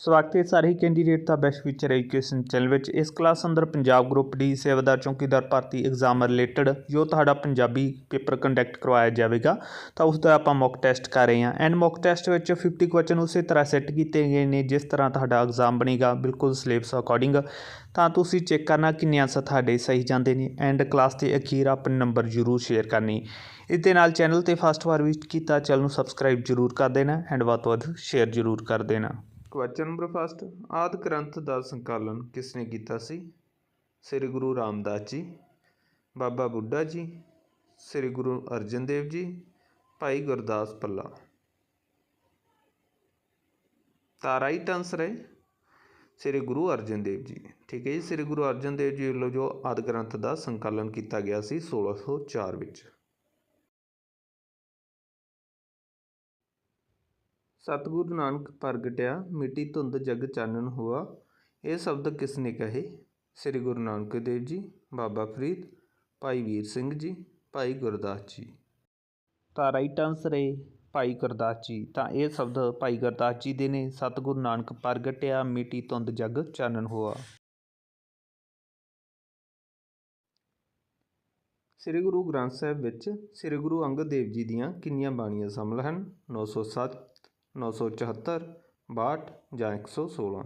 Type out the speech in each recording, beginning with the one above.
ਸਵਾਗਤ ਹੈ ਸਾਰੇ ਹੀ ਕੈਂਡੀਡੇਟ ਦਾ ਬੈਸਟ ਫਿਊਚਰ ਐਜੂਕੇਸ਼ਨ ਚੈਨਲ ਵਿੱਚ। ਇਸ ਕਲਾਸ ਅੰਦਰ ਪੰਜਾਬ ਗਰੁੱਪ ਡੀ ਸੇਵਾਦਾਰ ਚੌਕੀਦਾਰ ਭਰਤੀ ਐਗਜ਼ਾਮ ਰਿਲੇਟਡ ਜੋ ਤੁਹਾਡਾ ਪੰਜਾਬੀ ਪੇਪਰ ਕੰਡਕਟ ਕਰਵਾਇਆ ਜਾਵੇਗਾ, ਤਾਂ ਉਸ ਦਾ ਆਪਾਂ ਮੌਕ ਟੈਸਟ ਕਰ ਰਹੇ ਹਾਂ। ਐਂਡ ਮੌਕ ਟੈਸਟ ਵਿੱਚ 50 ਕੁਐਸਚਨ ਉਸੇ ਤਰ੍ਹਾਂ ਸੈੱਟ ਕੀਤੇ ਗਏ ਨੇ, ਜਿਸ ਤਰ੍ਹਾਂ ਤੁਹਾਡਾ ਐਗਜ਼ਾਮ ਬਣੇਗਾ, ਬਿਲਕੁਲ ਸਿਲੇਬਸ ਅਕੋਰਡਿੰਗ ਤਾਂ ਤੁਸੀਂ ਚੈੱਕ ਕਰਨਾ ਕਿੰਨੇ ਆਂਸਰ ਤੁਹਾਡੇ ਸਹੀ ਜਾਂਦੇ ਨੇ। ਐਂਡ ਕਲਾਸ ਦੇ ਅਖੀਰ ਆਪਣੇ ਨੰਬਰ ਜ਼ਰੂਰ ਸ਼ੇਅਰ ਕਰਨੀ। ਇਸ ਦੇ ਨਾਲ ਚੈਨਲ ਤੇ ਫਸਟ ਵਾਰ ਵਿਜ਼ਿਟ ਕੀਤਾ, ਚੈਨਲ ਨੂੰ ਸਬਸਕ੍ਰਾਈਬ ਜ਼ਰੂਰ ਕਰ ਦੇਣਾ ਐਂਡ ਵੱਧ ਤੋਂ ਵੱਧ ਸ਼ੇਅਰ ਜ਼ਰੂਰ ਕਰ ਦੇਣਾ। ਕੁਐਸਚਨ ਨੰਬਰ ਫਸਟ ਆਦ ਗ੍ਰੰਥ ਦਾ ਸੰਕਲਨ ਕਿਸ ਨੇ ਕੀਤਾ ਸੀ? ਸ੍ਰੀ ਗੁਰੂ ਰਾਮਦਾਸ ਜੀ, ਬਾਬਾ ਬੁੱਢਾ ਜੀ, ਸ੍ਰੀ ਗੁਰੂ ਅਰਜਨ ਦੇਵ ਜੀ, ਭਾਈ ਗੁਰਦਾਸ ਪੱਲਾ ਤਾਂ ਰਾਈਟ ਆਨਸਰ ਹੈ ਸ੍ਰੀ ਗੁਰੂ ਅਰਜਨ ਦੇਵ ਜੀ। ਠੀਕ ਹੈ ਜੀ, ਸ੍ਰੀ ਗੁਰੂ ਅਰਜਨ ਦੇਵ ਜੀ ਵੱਲੋਂ ਜੋ ਆਦ ਗ੍ਰੰਥ ਦਾ ਸੰਕਲਨ ਕੀਤਾ ਗਿਆ ਸੀ 1604 ਵਿੱਚ। ਸਤਿਗੁਰੂ ਨਾਨਕ ਪ੍ਰਗਟਿਆ, ਮਿੱਟੀ ਧੁੰਦ ਜਗ ਚਾਨਣ ਹੋਆ। ਇਹ ਸ਼ਬਦ ਕਿਸ ਨੇ ਕਹੇ? ਸ੍ਰੀ ਗੁਰੂ ਨਾਨਕ ਦੇਵ ਜੀ, ਬਾਬਾ ਫਰੀਦ, ਭਾਈ ਵੀਰ ਸਿੰਘ ਜੀ, ਭਾਈ ਗੁਰਦਾਸ ਜੀ। ਤਾਂ ਰਾਈਟ ਆਨਸਰ ਹੈ ਭਾਈ ਗੁਰਦਾਸ ਜੀ। ਤਾਂ ਇਹ ਸ਼ਬਦ ਭਾਈ ਗੁਰਦਾਸ ਜੀ ਦੇ ਨੇ। ਸਤਿਗੁਰੂ ਨਾਨਕ ਪ੍ਰਗਟਿਆ, ਮਿੱਟੀ ਧੁੰਦ ਜਗ ਚਾਨਣ ਹੋਆ। ਸ੍ਰੀ ਗੁਰੂ ਗ੍ਰੰਥ ਸਾਹਿਬ ਵਿੱਚ ਸ੍ਰੀ ਗੁਰੂ ਅੰਗਦ ਦੇਵ ਜੀ ਦੀਆਂ ਕਿੰਨੀਆਂ ਬਾਣੀਆਂ ਸ਼ਾਮਲ ਹਨ? 907 974 62 ਜਾਂ 116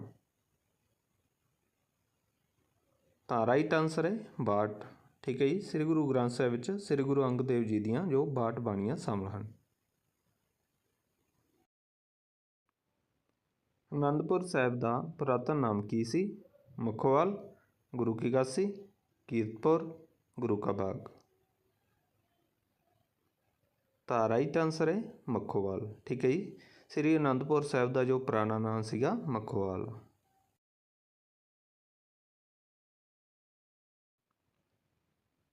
ਤਾਂ ਰਾਈਟ ਆਨਸਰ ਹੈ 62 ਠੀਕ ਹੈ ਜੀ, ਸ੍ਰੀ ਗੁਰੂ ਗ੍ਰੰਥ ਸਾਹਿਬ ਵਿੱਚ ਸ੍ਰੀ ਗੁਰੂ ਅੰਗਦ ਦੇਵ ਜੀ ਦੀਆਂ ਜੋ 62 ਬਾਣੀਆਂ ਸ਼ਾਮਲ ਹਨ। ਅਨੰਦਪੁਰ ਸਾਹਿਬ ਦਾ ਪੁਰਾਤਨ ਨਾਮ ਕੀ ਸੀ? ਮੁਖਵਾਲ, ਗੁਰੂ ਕੀ ਕਾਸੀ ਕੀਰਤਪੁਰ, ਗੁਰੂ ਕਾ ਬਾਗ। ਤਾਂ ਰਾਈਟ ਆਨਸਰ ਹੈ ਮੱਖੋਵਾਲ। ਠੀਕ ਹੈ ਜੀ ਸ੍ਰੀ ਅਨੰਦਪੁਰ ਸਾਹਿਬ ਦਾ ਜੋ ਪੁਰਾਣਾ ਨਾਂ ਸੀਗਾ, ਮਖਵਾਲ।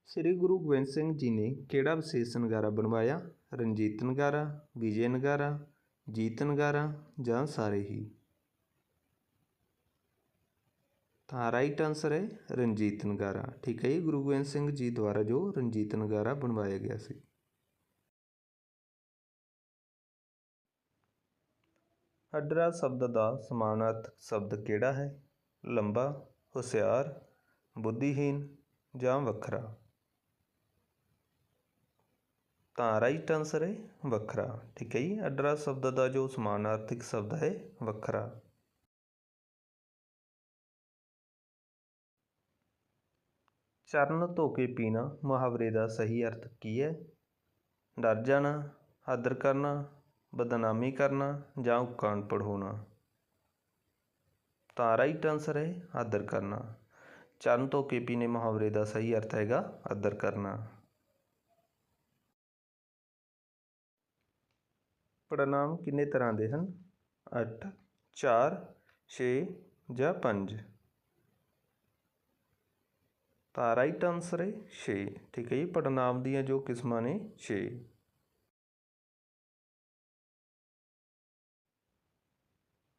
ਸ੍ਰੀ ਗੁਰੂ ਗੋਬਿੰਦ ਸਿੰਘ ਜੀ ਨੇ ਕਿਹੜਾ ਵਿਸ਼ੇਸ਼ ਨਗਾਰਾ ਬਣਵਾਇਆ? ਰਣਜੀਤ ਨਗਾਰਾ, ਵਿਜੇ ਨਗਾਰਾ, ਜੀਤ ਨਗਾਰਾ ਜਾਂ ਸਾਰੇ ਹੀ? ਤਾਂ ਰਾਈਟ ਆਨਸਰ ਹੈ ਰਣਜੀਤ ਨਗਾਰਾ। ਠੀਕ ਹੈ ਜੀ, ਗੁਰੂ ਗੋਬਿੰਦ ਸਿੰਘ ਜੀ ਦੁਆਰਾ ਜੋ ਰਣਜੀਤ ਨਗਾਰਾ ਬਣਵਾਇਆ ਗਿਆ ਸੀ। ਹੱਡਰਾ ਸ਼ਬਦ ਦਾ ਸਮਾਨਾਰਥਕ ਸ਼ਬਦ ਕਿਹੜਾ ਹੈ? ਲੰਬਾ, ਹੁਸ਼ਿਆਰ ਬੁੱਧੀਹੀਨ ਜਾਂ ਵੱਖਰਾ? ਤਾਂ ਰਾਈਟ ਆਨਸਰ ਹੈ ਵੱਖਰਾ। ਠੀਕ ਹੈ ਜੀ ਅਡਰਾ ਸ਼ਬਦ ਦਾ ਜੋ ਸਮਾਨਾਰਥਕ ਸ਼ਬਦ ਹੈ, ਵੱਖਰਾ। ਚਰਨ ਧੋ ਕੇ ਪੀਣਾ ਮੁਹਾਵਰੇ ਦਾ ਸਹੀ ਅਰਥ ਕੀ ਹੈ? ਡਰ ਜਾਣਾ ਆਦਰ ਕਰਨਾ ਬਦਨਾਮੀ ਕਰਨਾ ਜਾਂ ਉਕਾਣ ਪੜਾਉਣਾ ਤਾਂ ਰਾਈਟ ਆਨਸਰ ਹੈ ਆਦਰ ਕਰਨਾ। ਚਰਨ ਤੋਂ ਕੇਪੀ ਨੇ ਮੁਹਾਵਰੇ ਦਾ ਸਹੀ ਅਰਥ ਹੈਗਾ, ਆਦਰ ਕਰਨਾ। ਪੜਨਾਮ ਕਿੰਨੇ ਤਰ੍ਹਾਂ ਦੇ ਹਨ? 8 4 6 ਜਾਂ 5 ਤਾਂ ਰਾਈਟ ਆਨਸਰ ਹੈ 6 ਠੀਕ ਹੈ ਜੀ ਪੜਨਾਮ ਦੀਆਂ ਜੋ ਕਿਸਮਾਂ ਨੇ 6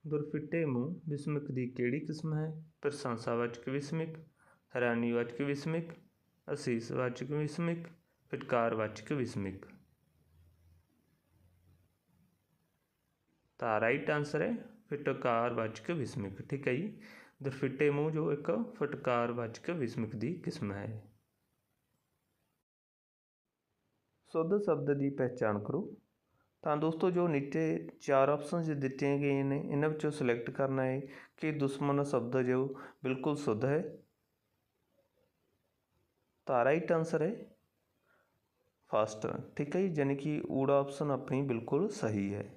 ਦੁਰਫਿੱਟੇ ਮੂੰਹ ਵਿਸਮਿਕ ਦੀ ਕਿਹੜੀ ਕਿਸਮ ਹੈ? ਪ੍ਰਸ਼ੰਸਾਵਾਚਕ ਵਿਸਮਿਕ ਹੈਰਾਨੀਵਾਚਕ ਵਿਸਮਿਕ ਅਸੀਸਵਾਚਕ ਵਿਸਮਿਕ ਫਿਟਕਾਰਵਾਚਕ ਵਿਸਮਿਕ ਤਾਂ ਰਾਈਟ ਆਨਸਰ ਹੈ ਫਿਟਕਾਰਵਾਚਕ ਵਿਸਮਿਕ ਠੀਕ ਹੈ ਜੀ? ਦੁਰਫਿੱਟੇ ਮੂੰਹ ਜੋ ਇੱਕ ਫਟਕਾਰਵਾਚਕ ਵਿਸਮਿਕ ਦੀ ਕਿਸਮ ਹੈ। ਸੁੱਧ ਸ਼ਬਦ ਦੀ ਪਹਿਚਾਣ ਕਰੋ। ਤਾਂ ਦੋਸਤੋ ਜੋ ਨੀਚੇ ਚਾਰ ਆਪਸ਼ਨਸ ਦਿੱਤੇ ਗਏ ਨੇ, ਇਹਨਾਂ ਵਿੱਚੋਂ ਸਿਲੈਕਟ ਕਰਨਾ ਹੈ ਕਿ ਦੁਸ਼ਮਣ ਸ਼ਬਦ ਜੋ ਬਿਲਕੁਲ ਸ਼ੁੱਧ ਹੈ। ਤਾਂ ਰਾਈਟ ਆਨਸਰ ਹੈ। ਫਸਟ ਠੀਕ ਹੈ ਜੀ ਯਾਨੀ ਕਿ ਊੜਾ ਆਪਸ਼ਨ ਆਪਣੀ ਬਿਲਕੁਲ ਸਹੀ ਹੈ।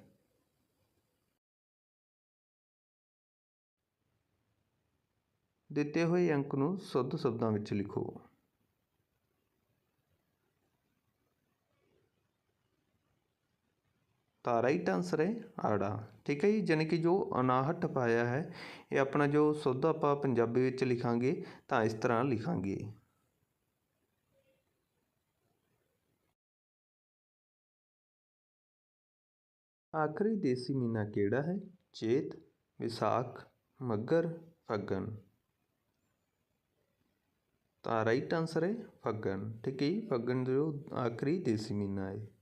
ਦਿੱਤੇ ਹੋਏ ਅੰਕ ਨੂੰ ਸ਼ੁੱਧ ਸ਼ਬਦਾਂ ਵਿੱਚ ਲਿਖੋ। ਤਾਂ ਰਾਈਟ ਆਨਸਰ ਹੈ ਆੜਾ ਠੀਕ ਹੈ ਜੀ ਯਾਨੀ ਕਿ ਜੋ ਅਨਾਹਟ ਪਾਇਆ ਹੈ ਇਹ ਆਪਣਾ ਜੋ ਸ਼ੁੱਧ ਆਪਾਂ ਪੰਜਾਬੀ ਵਿੱਚ ਲਿਖਾਂਗੇ ਤਾਂ ਇਸ ਤਰ੍ਹਾਂ ਲਿਖਾਂਗੇ ਆਖਰੀ ਦੇਸੀ ਮਹੀਨਾ ਕਿਹੜਾ ਹੈ ਚੇਤ ਵਿਸਾਖ ਮੱਗਰ ਫੱਗਣ ਤਾਂ ਰਾਈਟ ਆਨਸਰ ਹੈ ਫੱਗਣ ਠੀਕ ਹੈ ਜੀ ਫੱਗਣ ਜੋ ਆਖਰੀ ਦੇਸੀ ਮਹੀਨਾ ਹੈ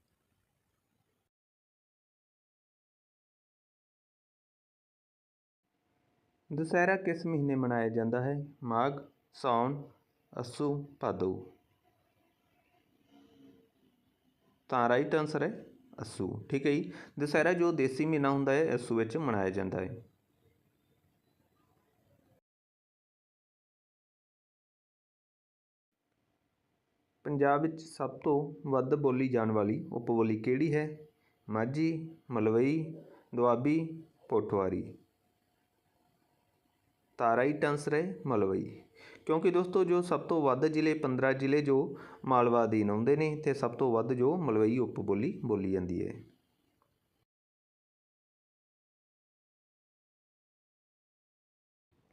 ਦੁਸਹਿਰਾ ਕਿਸ ਮਹੀਨੇ ਮਨਾਇਆ ਜਾਂਦਾ ਹੈ? ਮਾਘ, ਸਾਉਣ, ਅੱਸੂ, ਭਾਦੋ। ਤਾਂ ਰਾਈਟ ਆਨਸਰ ਹੈ ਅੱਸੂ। ਠੀਕ ਹੈ ਜੀ। ਦੁਸਹਿਰਾ ਜੋ ਦੇਸੀ ਮਹੀਨਾ ਹੁੰਦਾ ਹੈ, ਅੱਸੂ ਵਿੱਚ ਮਨਾਇਆ ਜਾਂਦਾ ਹੈ। ਪੰਜਾਬ ਵਿੱਚ ਸਭ ਤੋਂ ਵੱਧ ਬੋਲੀ ਜਾਣ ਵਾਲੀ ਉਪਬੋਲੀ ਕਿਹੜੀ ਹੈ? ਮਾਝੀ, ਮਲਵਈ, ਦੁਆਬੀ ਪੋਠੋਹਾਰੀ ਤਾਂ ਰਾਈਟ ਆਨਸਰ ਹੈ ਮਲਵਈ। ਕਿਉਂਕਿ ਦੋਸਤੋ ਜੋ ਸਭ ਤੋਂ ਵੱਧ ਜ਼ਿਲ੍ਹੇ 15 ਜ਼ਿਲ੍ਹੇ ਜੋ ਮਾਲਵਾ ਅਧੀਨ ਆਉਂਦੇ ਨੇ, ਤੇ ਸਭ ਤੋਂ ਵੱਧ ਜੋ ਮਲਵਈ ਉਪਬੋਲੀ ਬੋਲੀ ਜਾਂਦੀ ਹੈ।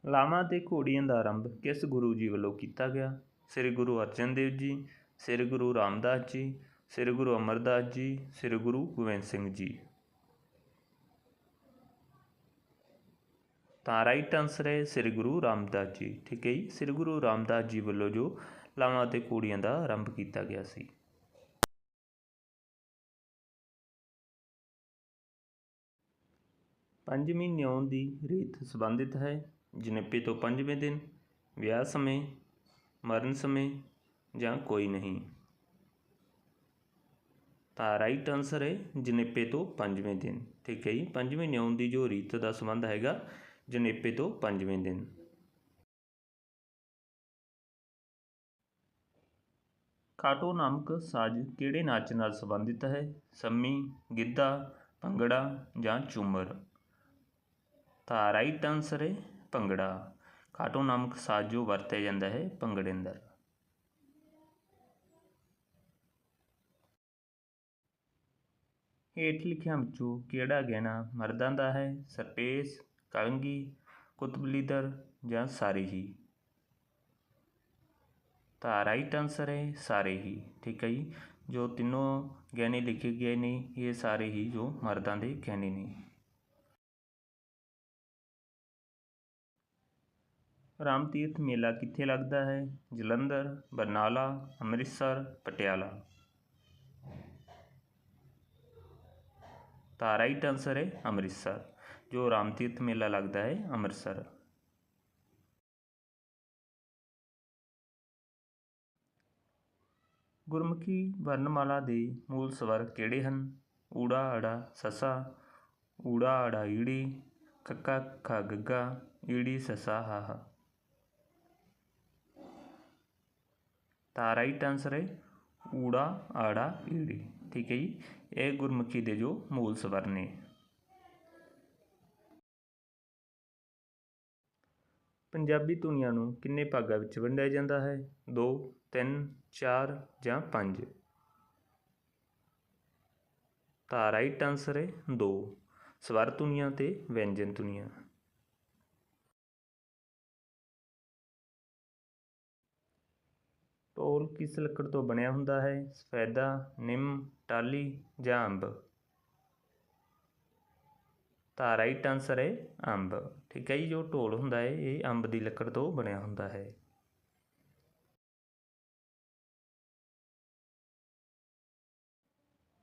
ਲਾਵਾਂ ਤੇ ਘੋੜੀਆਂ ਦਾ ਆਰੰਭ ਕਿਸ ਗੁਰੂ ਜੀ ਵੱਲੋਂ ਕੀਤਾ ਗਿਆ? ਸ੍ਰੀ ਗੁਰੂ ਅਰਜਨ ਦੇਵ ਜੀ, ਸ੍ਰੀ ਗੁਰੂ ਰਾਮਦਾਸ ਜੀ, ਸ੍ਰੀ ਗੁਰੂ ਅਮਰਦਾਸ ਜੀ, ਸ੍ਰੀ ਗੁਰੂ ਗੋਬਿੰਦ ਸਿੰਘ ਜੀ। ਤਾਂ ਰਾਈਟ ਆਨਸਰ ਹੈ ਸ੍ਰੀ ਗੁਰੂ ਰਾਮਦਾਸ ਜੀ। ਠੀਕ ਹੈ ਜੀ, ਸ੍ਰੀ ਗੁਰੂ ਰਾਮਦਾਸ ਜੀ ਵੱਲੋਂ ਜੋ ਲਾਵਾਂ ਅਤੇ ਘੋੜੀਆਂ ਦਾ ਆਰੰਭ ਕੀਤਾ ਗਿਆ ਸੀ। ਪੰਜਵੀਂ ਨਿਉਂ ਦੀ ਰੀਤ ਸੰਬੰਧਿਤ ਹੈ ਜਨੇਪੇ ਤੋਂ ਪੰਜਵੇਂ ਦਿਨ, ਵਿਆਹ ਸਮੇਂ, ਮਰਨ ਸਮੇਂ ਜਾਂ ਕੋਈ ਨਹੀਂ। ਤਾਂ ਰਾਈਟ ਆਨਸਰ ਹੈ ਜਨੇਪੇ ਤੋਂ ਪੰਜਵੇਂ ਦਿਨ। ਠੀਕ ਹੈ ਜੀ, ਪੰਜਵੇਂ ਨਿਉਣ ਦੀ ਜੋ ਰੀਤ ਦਾ ਸੰਬੰਧ ਹੈਗਾ ਜਨੇਪੇ ਤੋਂ ਪੰਜਵੇਂ ਦਿਨ। ਕਾਟੋ ਨਾਮਕ ਸਾਜ਼ ਕਿਹੜੇ ਨਾਚ ਨਾਲ ਸੰਬੰਧਿਤ ਹੈ? ਸੰਮੀ, ਗਿੱਧਾ, ਭੰਗੜਾ ਜਾਂ ਝੂਮਰ? ਤਾਂ ਰਾਈਟ ਆਨਸਰ ਹੈ ਭੰਗੜਾ। ਕਾਟੋ ਨਾਮਕ ਸਾਜ਼ ਜੋ ਵਰਤਿਆ ਜਾਂਦਾ ਹੈ ਭੰਗੜੇ ਅੰਦਰ। ਹੇਠ ਲਿਖਿਆਂ ਵਿੱਚੋਂ ਕਿਹੜਾ ਗਹਿਣਾ ਮਰਦਾਂ ਦਾ ਹੈ? ਸਰਪੇਸ ਕਲੰਗੀ ਕੁਤਬਲੀਦਰ ਜਾਂ ਸਾਰੇ ਹੀ? ਤਾਂ ਰਾਈਟ ਆਨਸਰ ਹੈ ਸਾਰੇ ਹੀ, ਠੀਕ ਹੈ ਜੀ? ਜੋ ਤਿੰਨੋਂ ਗਹਿਣੇ ਲਿਖੇ ਗਏ ਨੇ, ਇਹ ਸਾਰੇ ਹੀ ਜੋ ਮਰਦਾਂ ਦੇ ਗਹਿਣੇ ਨੇ। ਰਾਮ ਤੀਰਥ ਮੇਲਾ ਕਿੱਥੇ ਲੱਗਦਾ ਹੈ? ਜਲੰਧਰ, ਬਰਨਾਲਾ, ਅੰਮ੍ਰਿਤਸਰ, ਪਟਿਆਲਾ? ਤਾਂ ਰਾਈਟ ਆਨਸਰ ਹੈ ਅੰਮ੍ਰਿਤਸਰ। ਜੋ ਰਾਮ ਤੀਰਥ ਮੇਲਾ ਲੱਗਦਾ ਹੈ, ਅੰਮ੍ਰਿਤਸਰ। ਗੁਰਮੁਖੀ ਵਰਣਮਾਲਾ ਦੇ ਮੂਲ ਸਵਰ ਕਿਹੜੇ ਹਨ? ਊੜਾ ਅੜਾ ਸਸਾ ਊੜਾ ਅੜਾ ਈੜੀ, ਕੱਕਾ, ਖਾ, ਗੱਗਾ, ਈੜੀ, ਸਸਾ, ਹਾ ਤਾਂ ਰਾਈਟ ਆਨਸਰ ਹੈ ਊੜਾ ਆੜਾ ਈੜੀ। ਠੀਕ ਹੈ ਜੀ? ਇਹ ਗੁਰਮੁਖੀ ਦੇ ਜੋ ਮੂਲ ਸਵਰ ਨੇ। ਪੰਜਾਬੀ ਧੁਨੀਆਂ ਨੂੰ ਕਿੰਨੇ ਭਾਗਾਂ ਵਿੱਚ ਵੰਡਿਆ ਜਾਂਦਾ ਹੈ? ਦੋ, ਤਿੰਨ, ਚਾਰ ਜਾਂ ਪੰਜ? ਤਾਂ ਰਾਈਟ ਆਨਸਰ ਹੈ ਦੋ। ਸਵਰ ਧੁਨੀਆਂ ਤੇ ਵਿਅੰਜਨ ਧੁਨੀਆਂ। ਢੋਲ ਕਿਸ ਲੱਕੜ ਤੋਂ ਬਣਿਆ ਹੁੰਦਾ ਹੈ? ਸਫੈਦਾ, ਨਿੰਮ ਟਾਲੀ ਜਾਂ ਅੰਬ? ਤਾਂ ਰਾਈਟ ਆਨਸਰ ਹੈ ਅੰਬ। ਠੀਕ ਹੈ ਜੀ, ਜੋ ਢੋਲ ਹੁੰਦਾ ਹੈ, ਇਹ ਅੰਬ ਦੀ ਲੱਕੜ ਤੋਂ ਬਣਿਆ ਹੁੰਦਾ ਹੈ।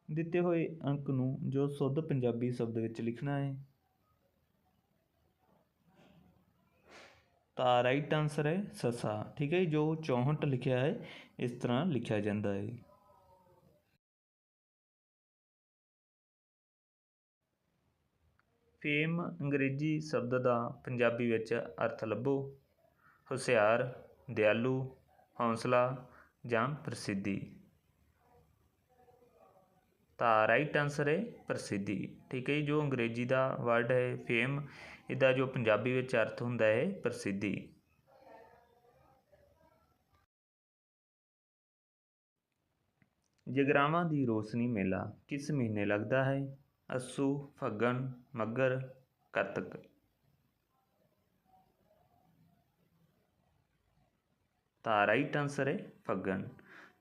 ਦਿੱਤੇ ਹੋਏ ਅੰਕ ਨੂੰ ਜੋ ਸ਼ੁੱਧ ਪੰਜਾਬੀ ਸ਼ਬਦ ਵਿੱਚ ਲਿਖਣਾ ਹੈ, ਤਾਂ ਰਾਈਟ ਆਨਸਰ ਹੈ ਸਸਾ। ਠੀਕ ਹੈ ਜੋ 64 ਲਿਖਿਆ ਹੈ, ਇਸ ਤਰ੍ਹਾਂ ਲਿਖਿਆ ਜਾਂਦਾ ਹੈ। ਫੇਮ ਅੰਗਰੇਜ਼ੀ ਸ਼ਬਦ ਦਾ ਪੰਜਾਬੀ ਵਿੱਚ ਅਰਥ ਲੱਭੋ। ਹੁਸ਼ਿਆਰ, ਦਿਆਲੂ, ਹੌਸਲਾ ਜਾਂ ਪ੍ਰਸਿੱਧੀ। ਤਾਂ ਰਾਈਟ ਆਨਸਰ ਹੈ ਪ੍ਰਸਿੱਧੀ। ਠੀਕ ਹੈ ਜੋ ਅੰਗਰੇਜ਼ੀ ਦਾ ਵਰਡ ਹੈ ਫੇਮ ਇਹਦਾ ਜੋ ਪੰਜਾਬੀ ਵਿੱਚ ਅਰਥ ਹੁੰਦਾ ਹੈ ਪ੍ਰਸਿੱਧੀ। ਜਗਰਾਵਾਂ ਦੀ ਰੋਸ਼ਨੀ ਮੇਲਾ ਕਿਸ ਮਹੀਨੇ ਲੱਗਦਾ ਹੈ? ਅੱਸੂ, ਫੱਗਣ ਮੱਘਰ ਕੱਤਕ ਤਾਂ ਰਾਈਟ ਆਨਸਰ ਹੈ ਫੱਗਣ।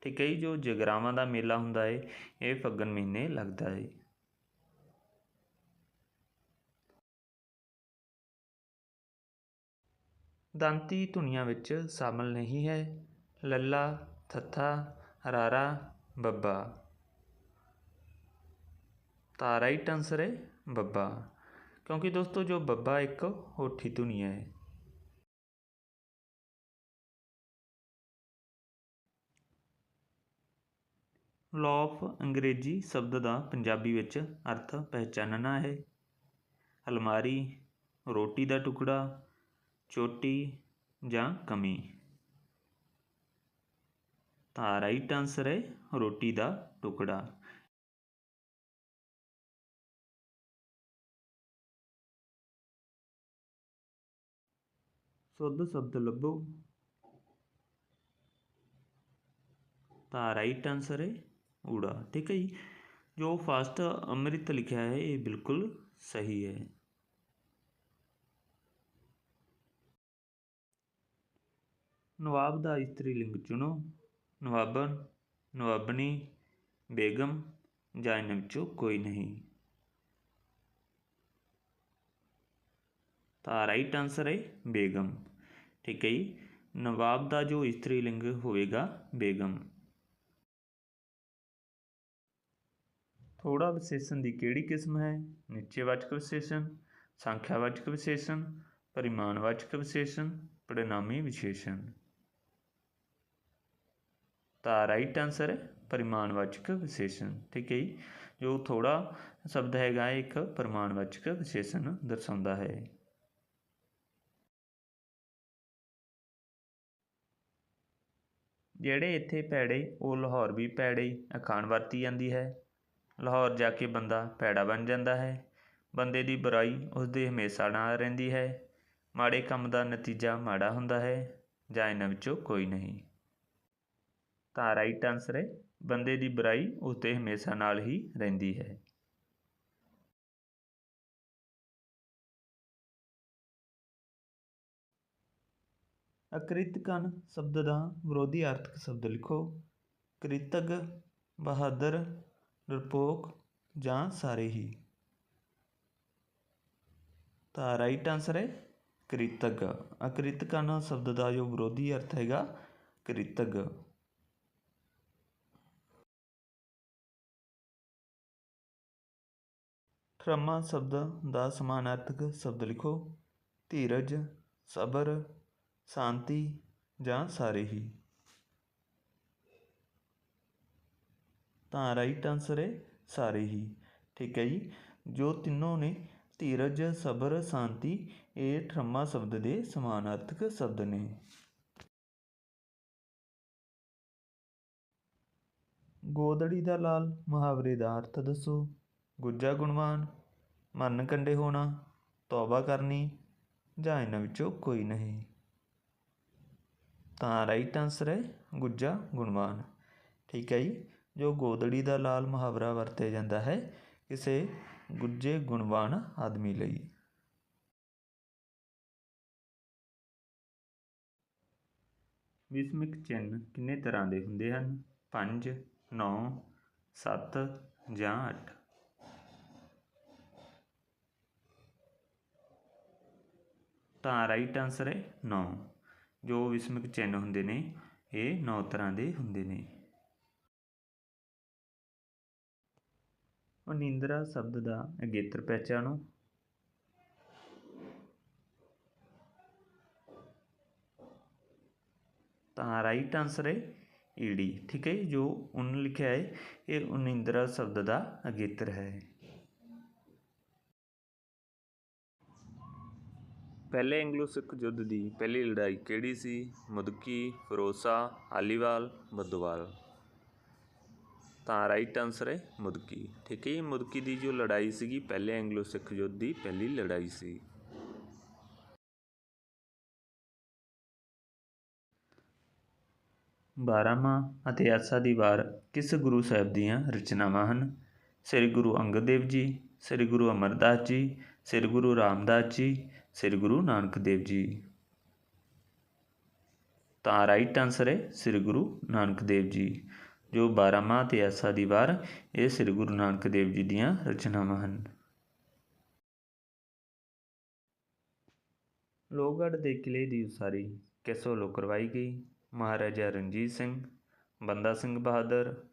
ਠੀਕ ਹੈ ਜੀ, ਜੋ ਜਗਰਾਵਾਂ ਦਾ ਮੇਲਾ ਹੁੰਦਾ ਹੈ ਇਹ ਫੱਗਣ ਮਹੀਨੇ ਲੱਗਦਾ ਹੈ ਦੰਤੀ ਧੁਨੀਆਂ ਵਿੱਚ ਸ਼ਾਮਲ ਨਹੀਂ ਹੈ। ਲੱਲਾ, ਥੱਥਾ ਰਾਰਾ ਬੱਬਾ। ਤਾਂ ਰਾਈਟ ਆਨਸਰ ਹੈ ਬੱਬਾ। ਕਿਉਂਕਿ ਦੋਸਤੋ, ਜੋ ਬੱਬਾ ਇੱਕ ਹੋਠੀ ਧੁਨੀ ਹੈ। ਲੌਫ ਅੰਗਰੇਜ਼ੀ ਸ਼ਬਦ ਦਾ ਪੰਜਾਬੀ ਵਿੱਚ ਅਰਥ ਪਹਿਚਾਨਣਾ ਹੈ। ਅਲਮਾਰੀ, ਰੋਟੀ ਦਾ ਟੁਕੜਾ, ਚੋਟੀ ਜਾਂ ਕਮੀ। ਤਾਂ ਰਾਈਟ ਆਨਸਰ ਹੈ ਰੋਟੀ ਦਾ ਟੁਕੜਾ। ਸ਼ੁੱਧ ਸ਼ਬਦ ਲੱਭੋ। ਤਾਂ ਰਾਈਟ ਆਨਸਰ ਹੈ ਊੜਾ, ਠੀਕ ਹੈ ਜੀ। ਜੋ ਫਸਟ ਅੰਮ੍ਰਿਤ ਲਿਖਿਆ ਹੈ, ਇਹ ਬਿਲਕੁਲ ਸਹੀ ਹੈ। ਨਵਾਬ ਦਾ ਇਸਤਰੀ ਲਿੰਗ ਚੁਣੋ। ਨਵਾਬਨ, ਨਵਾਬਨੀ, ਬੇਗਮ ਜਾਂ ਇਹਨਾਂ ਵਿੱਚੋਂ ਕੋਈ ਨਹੀਂ। ਤਾਂ ਰਾਈਟ ਆਨਸਰ ਹੈ ਬੇਗਮ। ਠੀਕ ਹੈ ਜੀ। ਨਵਾਬ ਦਾ ਜੋ ਇਸਤਰੀ ਲਿੰਗ ਹੋਵੇਗਾ, ਬੇਗਮ। ਥੋੜਾ ਵਿਸ਼ੇਸ਼ਣ ਦੀ ਕਿਹੜੀ ਕਿਸਮ ਹੈ? ਨਿਸ਼ਚੈਵਾਚਕ ਵਿਸ਼ੇਸ਼ਣ, ਸੰਖਿਆਵਾਚਕ ਵਿਸ਼ੇਸ਼ਣ, ਪਰਿਮਾਣਵਾਚਕ ਵਿਸ਼ੇਸ਼ਣ, ਪਰਿਣਾਮੀ ਵਿਸ਼ੇਸ਼ਣ। ਤਾਂ ਰਾਈਟ ਆਨਸਰ ਹੈ ਪਰਿਮਾਣਵਾਚਕ ਵਿਸ਼ੇਸ਼ਣ। ਠੀਕ ਹੈ ਜੀ। ਜੋ ਥੋੜਾ ਸ਼ਬਦ ਹੈਗਾ, ਇੱਕ ਪਰਿਮਾਣਵਾਚਕ ਵਿਸ਼ੇਸ਼ਣ ਦਰਸਾਉਂਦਾ ਹੈ। ਜਿਹੜੇ ਇੱਥੇ ਭੈੜੇ ਉਹ ਲਾਹੌਰ ਵੀ ਭੈੜੇ ਅਖਾਣ ਵਰਤੀ ਜਾਂਦੀ ਹੈ। ਲਾਹੌਰ ਜਾ ਕੇ ਬੰਦਾ ਭੈੜਾ ਬਣ ਜਾਂਦਾ ਹੈ। ਬੰਦੇ ਦੀ ਬੁਰਾਈ ਉਸਦੇ ਹਮੇਸ਼ਾ ਨਾਲ ਰਹਿੰਦੀ ਹੈ। ਮਾੜੇ ਕੰਮ ਦਾ ਨਤੀਜਾ ਮਾੜਾ ਹੁੰਦਾ ਹੈ, ਜਾਂ ਇਹਨਾਂ ਵਿੱਚੋਂ ਕੋਈ ਨਹੀਂ। ਤਾਂ ਰਾਈਟ ਆਨਸਰ ਹੈ, ਬੰਦੇ ਦੀ ਬੁਰਾਈ ਉਸਦੇ ਹਮੇਸ਼ਾ ਨਾਲ ਹੀ ਰਹਿੰਦੀ ਹੈ। ਅਕ੍ਰਿਤਕਨ ਸ਼ਬਦ ਦਾ ਵਿਰੋਧੀ ਅਰਥਕ ਸ਼ਬਦ ਲਿਖੋ। ਕ੍ਰਿਤਕ, ਬਹਾਦਰ ਨਿਰਪੋਕ ਜਾਂ ਸਾਰੇ ਹੀ। ਤਾਂ ਰਾਈਟ ਆਨਸਰ ਹੈ ਕ੍ਰਿਤਕ। ਅਕ੍ਰਿਤਕਨ ਸ਼ਬਦ ਦਾ ਜੋ ਵਿਰੋਧੀ ਅਰਥ ਹੈਗਾ, ਕ੍ਰਿਤਕ। ਠਰਮਾ ਸ਼ਬਦ ਦਾ ਸਮਾਨਾਰਥਕ ਸ਼ਬਦ ਲਿਖੋ। ਧੀਰਜ, ਸਬਰ ਸ਼ਾਂਤੀ ਜਾਂ ਸਾਰੇ ਹੀ? ਤਾਂ ਰਾਈਟ ਆਨਸਰ ਹੈ ਸਾਰੇ ਹੀ। ਠੀਕ ਹੈ ਜੀ। ਜੋ ਤਿੰਨੋਂ ਨੇ ਧੀਰਜ, ਸਬਰ, ਸ਼ਾਂਤੀ, ਇਹ ਠਰਮਾ ਸ਼ਬਦ ਦੇ ਸਮਾਨਾਰਥਕ ਸ਼ਬਦ ਨੇ। ਗੋਦੜੀ ਦਾ ਲਾਲ, ਮੁਹਾਵਰੇ ਦਾ ਅਰਥ ਦੱਸੋ। ਗੁੱਜਾ ਗੁਣਵਾਨ, ਮਰਨ ਕੰਡੇ ਹੋਣਾ, ਤੌਬਾ ਕਰਨੀ ਜਾਂ ਇਹਨਾਂ ਵਿੱਚੋਂ ਕੋਈ ਨਹੀਂ। ਤਾਂ ਰਾਈਟ ਆਨਸਰ ਹੈ ਗੁੱਜਾ ਗੁਣਵਾਨ। ਠੀਕ ਹੈ ਜੀ, ਜੋ ਗੋਦੜੀ ਦਾ ਲਾਲ ਮੁਹਾਵਰਾ ਵਰਤਿਆ ਜਾਂਦਾ ਹੈ ਕਿਸੇ ਗੁੱਜੇ ਗੁਣਵਾਨ ਆਦਮੀ ਲਈ। ਵਿਸਮਿਕ ਚਿੰਨ੍ਹ ਕਿੰਨੇ ਤਰ੍ਹਾਂ ਦੇ ਹੁੰਦੇ ਹਨ? ਪੰਜ, ਨੌ, ਸੱਤ ਜਾਂ ਅੱਠ? ਤਾਂ ਰਾਈਟ ਆਨਸਰ ਹੈ ਨੌ। ਜੋ ਵਿਸਮਿਕ ਚਿੰਨ੍ਹ ਹੁੰਦੇ ਨੇ, ਇਹ ਨੌ ਤਰ੍ਹਾਂ ਦੇ ਹੁੰਦੇ ਨੇ। ਅਨਿੰਦਰਾ ਸ਼ਬਦ ਦਾ ਅਗੇਤਰ ਪਹਿਚਾਣੋ। ਤਾਂ ਰਾਈਟ ਆਨਸਰ ਹੈ ਈੜੀ ਠੀਕ ਹੈ ਜੋ ਉਹਨੇ ਲਿਖਿਆ ਹੈ, ਇਹ ਅਨਿੰਦਰਾ ਸ਼ਬਦ ਦਾ ਅਗੇਤਰ ਹੈ। ਪਹਿਲੇ ਐਂਗਲੋ ਸਿੱਖ ਯੁੱਧ ਦੀ ਪਹਿਲੀ ਲੜਾਈ ਕਿਹੜੀ ਸੀ? ਮੁਦਕੀ ਫਿਰੋਜ਼ਾ ਆਲੀਵਾਲ ਬੱਦੋਵਾਲ ਤਾਂ ਰਾਈਟ ਆਨਸਰ ਹੈ ਮੁਦਕੀ। ਠੀਕ ਹੈ ਜੀ, ਮੁਦਕੀ ਦੀ ਜੋ ਲੜਾਈ ਸੀਗੀ, ਪਹਿਲੇ ਐਂਗਲੋ ਸਿੱਖ ਯੁੱਧ ਦੀ ਪਹਿਲੀ ਲੜਾਈ ਸੀ। ਬਾਰਾਂਮਾਹ ਅਤੇ ਆਸਾ ਦੀ ਵਾਰ ਕਿਸ ਗੁਰੂ ਸਾਹਿਬ ਦੀਆਂ ਰਚਨਾਵਾਂ ਹਨ? ਸ੍ਰੀ ਗੁਰੂ ਅੰਗਦ ਦੇਵ ਜੀ, ਸ੍ਰੀ ਗੁਰੂ ਅਮਰਦਾਸ ਜੀ, ਸ੍ਰੀ ਗੁਰੂ ਰਾਮਦਾਸ ਜੀ ਸ੍ਰੀ ਗੁਰੂ ਨਾਨਕ ਦੇਵ ਜੀ। ਤਾਂ ਰਾਈਟ ਆਨਸਰ ਹੈ ਸ੍ਰੀ ਗੁਰੂ ਨਾਨਕ ਦੇਵ ਜੀ, ਜੋ ਬਾਰਾਂਮਾਹ ਤੇ ਆਸਾ ਦੀ ਵਾਰ ਇਹ ਸ੍ਰੀ ਗੁਰੂ ਨਾਨਕ ਦੇਵ ਜੀ ਦੀਆਂ ਰਚਨਾਵਾਂ ਹਨ। ਲੋਹਗੜ੍ਹ ਦੇ ਕਿਲੇ ਦੀ ਉਸਾਰੀ ਕਿਸ ਵੱਲੋਂ ਕਰਵਾਈ ਗਈ? ਮਹਾਰਾਜਾ ਰਣਜੀਤ ਸਿੰਘ, ਬੰਦਾ ਸਿੰਘ ਬਹਾਦਰ,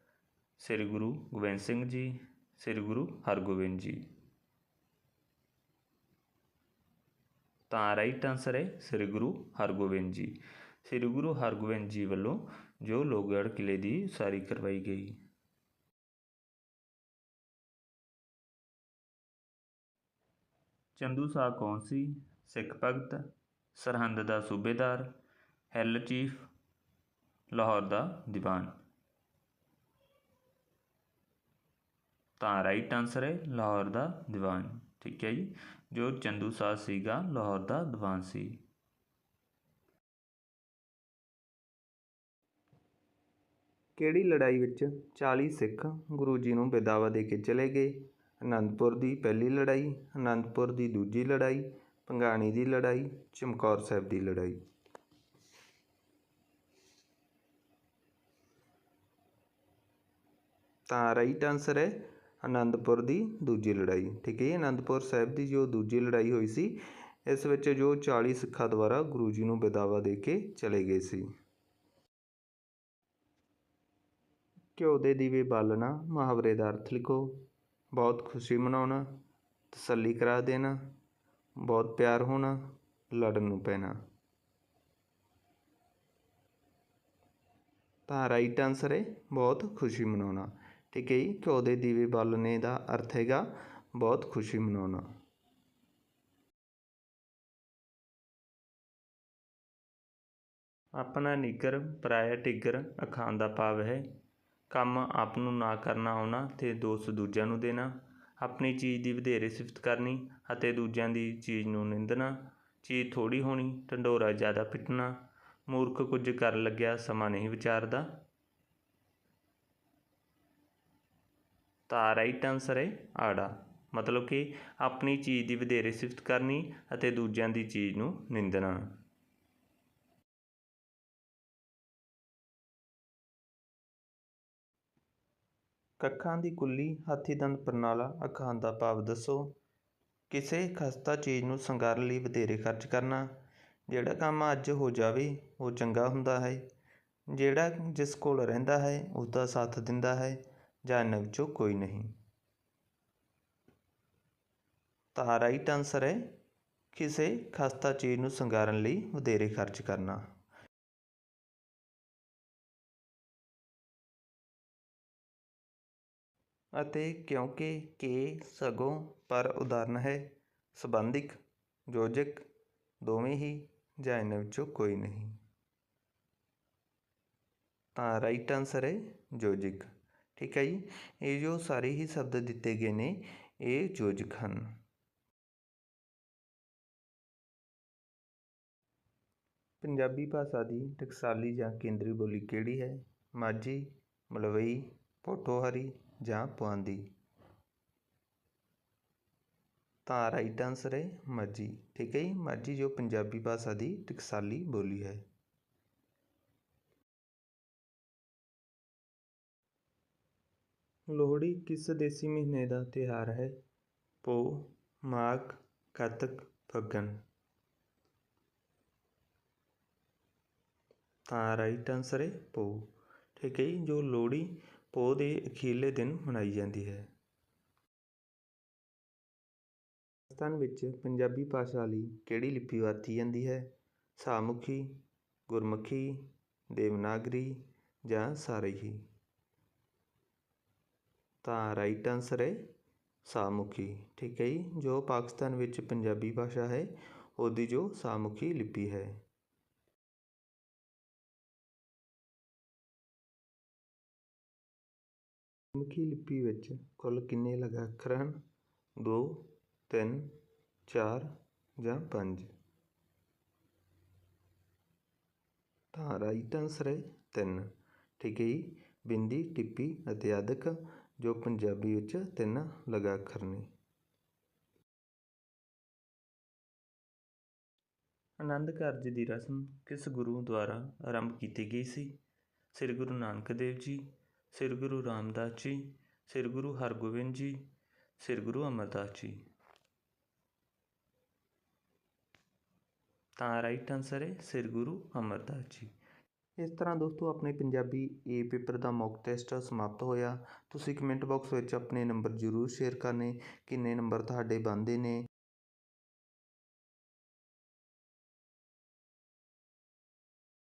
ਸ੍ਰੀ ਗੁਰੂ ਗੋਬਿੰਦ ਸਿੰਘ ਜੀ, ਸ੍ਰੀ ਗੁਰੂ ਹਰਗੋਬਿੰਦ ਜੀ। ਤਾਂ ਰਾਈਟ ਆਨਸਰ ਹੈ ਸ੍ਰੀ ਗੁਰੂ ਹਰਗੋਬਿੰਦ ਜੀ ਸ੍ਰੀ ਗੁਰੂ ਹਰਗੋਬਿੰਦ ਜੀ ਵੱਲੋਂ ਜੋ ਲੋਹਗੜ੍ਹ ਕਿਲੇ ਦੀ ਉਸਾਰੀ ਕਰਵਾਈ ਗਈ ਚੰਦੂ ਸ਼ਾਹ ਕੌਣ ਸੀ ਸਿੱਖ ਭਗਤ ਸਰਹੰਦ ਦਾ ਸੂਬੇਦਾਰ ਹੈਲ ਚੀਫ ਲਾਹੌਰ ਦਾ ਦੀਵਾਨ ਤਾਂ ਰਾਈਟ ਆਨਸਰ ਹੈ ਲਾਹੌਰ ਦਾ ਦੀਵਾਨ ਠੀਕ ਹੈ ਜੀ ਜੋ ਚੰਦੂ ਸ਼ਾਹ ਸੀਗਾ, ਲਾਹੌਰ ਦਾ ਦੀਵਾਨ ਸੀ। ਕਿਹੜੀ ਲੜਾਈ ਵਿੱਚ 40 ਸਿੱਖ ਗੁਰੂ ਜੀ ਨੂੰ ਬੇਦਾਵਾ ਦੇ ਕੇ ਚਲੇ ਗਏ? ਅਨੰਦਪੁਰ ਦੀ ਪਹਿਲੀ ਲੜਾਈ, ਅਨੰਦਪੁਰ ਦੀ ਦੂਜੀ ਲੜਾਈ, ਪੰਗਾਣੀ ਦੀ ਲੜਾਈ, ਚਮਕੌਰ ਸਾਹਿਬ ਦੀ ਲੜਾਈ। ਤਾਂ ਰਾਈਟ ਆਨਸਰ ਹੈ ਅਨੰਦਪੁਰ ਦੀ ਦੂਜੀ ਲੜਾਈ। ਠੀਕ ਹੈ ਜੀ, ਅਨੰਦਪੁਰ ਸਾਹਿਬ ਦੀ ਜੋ ਦੂਜੀ ਲੜਾਈ ਹੋਈ ਸੀ, ਇਸ ਵਿੱਚ ਜੋ 40 ਸਿੱਖਾਂ ਦੁਆਰਾ ਗੁਰੂ ਜੀ ਨੂੰ ਬੇਦਾਵਾ ਦੇ ਕੇ ਚਲੇ ਗਏ ਸੀ। ਘਿਓ ਦੇ ਦੀਵੇ ਬਾਲਣਾ, ਮੁਹਾਵਰੇ ਦਾ ਅਰਥ ਲਿਖੋ। ਬਹੁਤ ਖੁਸ਼ੀ ਮਨਾਉਣਾ, ਤਸੱਲੀ ਕਰਾ ਦੇਣਾ, ਬਹੁਤ ਪਿਆਰ ਹੋਣਾ, ਲੜਨ ਨੂੰ ਪੈਣਾ। ਤਾਂ ਰਾਈਟ ਆਨਸਰ ਹੈ, ਬਹੁਤ ਖੁਸ਼ੀ ਮਨਾਉਣਾ। ਠੀਕ ਕਈ ਘਿਓ ਦੇ ਦੀਵੇ ਬਾਲਣੇ ਦਾ ਅਰਥ ਹੈਗਾ ਬਹੁਤ ਖੁਸ਼ੀ ਮਨਾਉਣਾ। ਆਪਣਾ ਨਿੱਗਰ ਪਰਾਇਆ ਟਿੱਗਰ ਅਖਾਣ ਦਾ ਭਾਵ ਹੈ, ਕੰਮ ਆਪ ਨੂੰ ਨਾ ਕਰਨਾ ਆਉਣਾ ਤੇ ਦੋਸਤ ਦੂਜਿਆਂ ਨੂੰ ਦੇਣਾ, ਆਪਣੀ ਚੀਜ਼ ਦੀ ਵਧੇਰੇ ਸਿਫਤ ਕਰਨੀ ਅਤੇ ਦੂਜਿਆਂ ਦੀ ਚੀਜ਼ ਨੂੰ ਨਿੰਦਣਾ, ਚੀਜ਼ ਥੋੜੀ ਹੋਣੀ, ਢੰਡੋਰਾ ਜ਼ਿਆਦਾ ਪਿੱਟਣਾ, ਮੂਰਖ ਕੁਝ ਕਰਨ ਲੱਗਿਆ ਸਮਾਂ ਨਹੀਂ ਵਿਚਾਰਦਾ। ਤਾਂ ਰਾਈਟ ਆਨਸਰ ਹੈ ਆੜਾ। ਮਤਲਬ ਕਿ ਆਪਣੀ ਚੀਜ਼ ਦੀ ਵਧੇਰੇ ਸਿਫਤ ਕਰਨੀ ਅਤੇ ਦੂਜਿਆਂ ਦੀ ਚੀਜ਼ ਨੂੰ ਨਿੰਦਣਾ। ਕੱਖਾਂ ਦੀ ਕੁੱਲੀ, ਹਾਥੀ ਦੰਦ ਪ੍ਰਣਾਲਾ ਅਖਾਣ ਦਾ ਭਾਵ ਦੱਸੋ। ਕਿਸੇ ਖਸਤਾ ਚੀਜ਼ ਨੂੰ ਸ਼ਿੰਗਾਰਨ ਲਈ ਵਧੇਰੇ ਖਰਚ ਕਰਨਾ। ਜਿਹੜਾ ਕੰਮ ਅੱਜ ਹੋ ਜਾਵੇ, ਉਹ ਚੰਗਾ ਹੁੰਦਾ ਹੈ। ਜਿਹੜਾ ਜਿਸ ਕੋਲ ਰਹਿੰਦਾ ਹੈ ਉਸ ਦਾ ਸਾਥ ਦਿੰਦਾ ਹੈ। ਜਾਂ ਇਹਨਾਂ ਵਿੱਚੋਂ ਕੋਈ ਨਹੀਂ। ਤਾਂ ਰਾਈਟ ਆਨਸਰ ਹੈ ਕਿਸੇ ਖਸਤਾ ਚੀਜ਼ ਨੂੰ ਸ਼ਿੰਗਾਰਨ ਲਈ ਵਧੇਰੇ ਖਰਚ ਕਰਨਾ। ਅਤੇ ਕਿਉਂਕਿ ਕਿ ਸਗੋਂ ਪਰ ਉਦਾਹਰਨ ਹੈ ਸੰਬੰਧਿਕ, ਯੋਜਕ, ਦੋਵੇਂ ਹੀ ਜਾਂ ਇਹਨਾਂ ਵਿੱਚੋਂ ਕੋਈ ਨਹੀਂ। ਤਾਂ ਰਾਈਟ ਆਨਸਰ ਹੈ ਯੋਜਕ। ਠੀਕ ਹੈ ਜੀ। ਇਹ ਜੋ ਸਾਰੇ ਹੀ ਸ਼ਬਦ ਦਿੱਤੇ ਗਏ ਨੇ, ਇਹ ਯੋਜਕ ਹਨ। ਪੰਜਾਬੀ ਭਾਸ਼ਾ ਦੀ ਟਕਸਾਲੀ ਜਾਂ ਕੇਂਦਰੀ ਬੋਲੀ ਕਿਹੜੀ ਹੈ? ਮਾਝੀ, ਮਲਵਈ ਪੋਠੋਹਾਰੀ ਜਾਂ ਪੁਆਂਦੀ? ਤਾਂ ਰਾਈਟ ਆਨਸਰ ਹੈ ਮਾਝੀ। ਠੀਕ ਹੈ ਜੀ, ਮਾਝੀ ਜੋ ਪੰਜਾਬੀ ਭਾਸ਼ਾ ਦੀ ਟਕਸਾਲੀ ਬੋਲੀ ਹੈ। ਲੋਹੜੀ ਕਿਸ ਦੇਸੀ ਮਹੀਨੇ ਦਾ ਤਿਉਹਾਰ ਹੈ? ਪੋ, ਮਾਘ, ਕੱਤਕ, ਫੱਗਣ। ਤਾਂ ਰਾਈਟ ਆਨਸਰ ਹੈ ਪੋ। ਠੀਕ ਹੈ ਜੋ ਲੋਹੜੀ ਪੋਹ ਦੇ ਅਖੀਰਲੇ ਦਿਨ ਮਨਾਈ ਜਾਂਦੀ ਹੈ। ਰਾਜਸਥਾਨ ਵਿੱਚ ਪੰਜਾਬੀ ਭਾਸ਼ਾ ਲਈ ਕਿਹੜੀ ਲਿਪੀ ਵਰਤੀ ਜਾਂਦੀ ਹੈ? ਸਾਮੁਖੀ, ਗੁਰਮੁਖੀ, ਦੇਵਨਾਗਰੀ ਜਾਂ ਸਾਰਹੀ ਤਾਂ ਰਾਈਟ ਆਨਸਰ ਹੈ ਸਾਮੁਖੀ, ਠੀਕ ਹੈ ਜੀ? ਜੋ ਪਾਕਿਸਤਾਨ ਵਿੱਚ ਪੰਜਾਬੀ ਭਾਸ਼ਾ ਹੈ, ਉਹਦੀ ਜੋ ਸਾਮੁਖੀ ਲਿਪੀ ਹੈ। ਗੁਰਮੁਖੀ ਲਿਪੀ ਵਿੱਚ ਕੁੱਲ ਕਿੰਨੇ ਲਗਾ ਅੱਖਰ ਹਨ? ਦੋ, ਤਿੰਨ, ਚਾਰ ਜਾਂ ਪੰਜ? ਤਾਂ ਰਾਈਟ ਆਨਸਰ ਹੈ ਤਿੰਨ, ਠੀਕ ਹੈ ਜੀ? ਬਿੰਦੀ, ਟਿੱਪੀ ਅਤੇ ਅਦਕ ਜੋ ਪੰਜਾਬੀ ਵਿੱਚ ਤਿੰਨ ਲਗਾ ਅੱਖਰ ਨੇ। ਆਨੰਦ ਕਾਰਜ ਦੀ ਰਸਮ ਕਿਸ ਗੁਰੂ ਦੁਆਰਾ ਆਰੰਭ ਕੀਤੀ ਗਈ ਸੀ? ਸ੍ਰੀ ਗੁਰੂ ਨਾਨਕ ਦੇਵ ਜੀ, ਸ੍ਰੀ ਗੁਰੂ ਰਾਮਦਾਸ ਜੀ, ਸ੍ਰੀ ਗੁਰੂ ਹਰਗੋਬਿੰਦ ਜੀ, ਸ੍ਰੀ ਗੁਰੂ ਅਮਰਦਾਸ ਜੀ। ਤਾਂ ਰਾਈਟ ਆਨਸਰ ਹੈ ਸ੍ਰੀ ਗੁਰੂ ਅਮਰਦਾਸ ਜੀ। ਇਸ ਤਰ੍ਹਾਂ ਦੋਸਤੋ, ਆਪਣੇ ਪੰਜਾਬੀ ਏ ਪੇਪਰ ਦਾ ਮੌਕ ਟੈਸਟ ਸਮਾਪਤ ਹੋਇਆ। ਤੁਸੀਂ ਕਮੈਂਟ ਬਾਕਸ ਵਿੱਚ ਆਪਣੇ ਨੰਬਰ ਜ਼ਰੂਰ ਸ਼ੇਅਰ ਕਰਨੇ। ਕਿੰਨੇ ਨੰਬਰ ਤੁਹਾਡੇ ਬਣਦੇ ਨੇ?